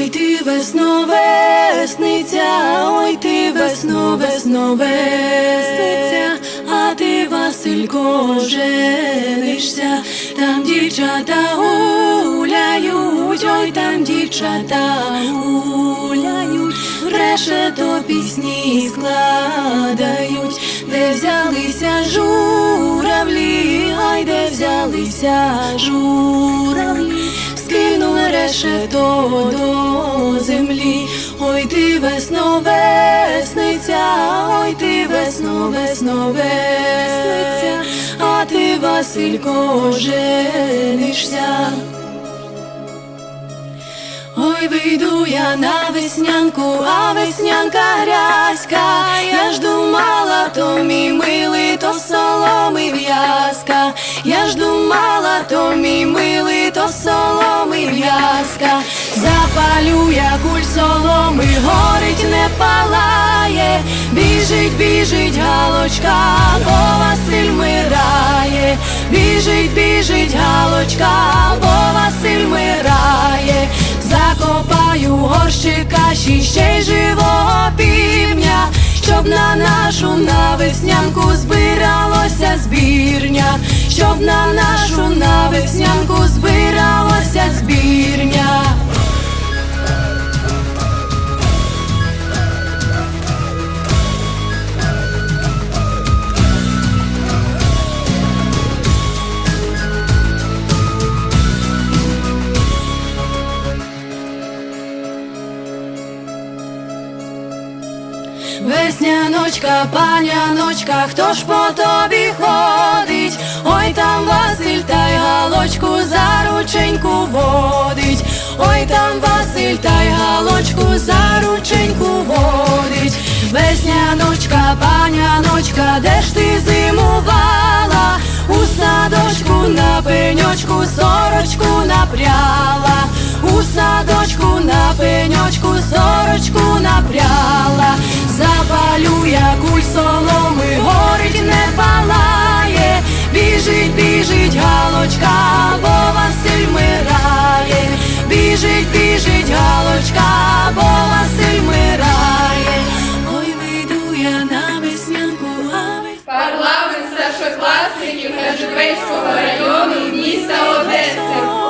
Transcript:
ти весно весниця, ой ти весно, весно весниця, а ти Василько женишся, там дівчата гуляють, ой там дівчата гуляють, решето пісні складають, де взялися журавлі, ай де взялися журавлі, решето до землі, ой ти весно весниця, ой ти весно, весно весниця, а ти Василько женишся. Ой, вийду я на веснянку, а веснянка грязька. Я ж думала, то мій милий, то соломи в'язка. Я ж думала, то мій в'язка. Запалю я куль соломи, горить не палає. Біжить, біжить галочка, бо Василь мирає. Біжить, біжить галочка, бо Василь мирає. Закопаю горщика ще й живого півня, щоб на нашу навеснянку збиралося збірня, щоб на нашу навеснянку збиралося збірня. Весняночка, паняночка, хто ж по тобі ходить? Ой там Василь та й галочку за рученьку водить. Ой там Василь та й галочку за рученьку водить. Весняночка, паняночка, де ж ти зимувала? У садочку на пеньочку сорочку напряла. У садочку на пеньочку сорочку напряла. першокласників Межовецького району міста Одеси.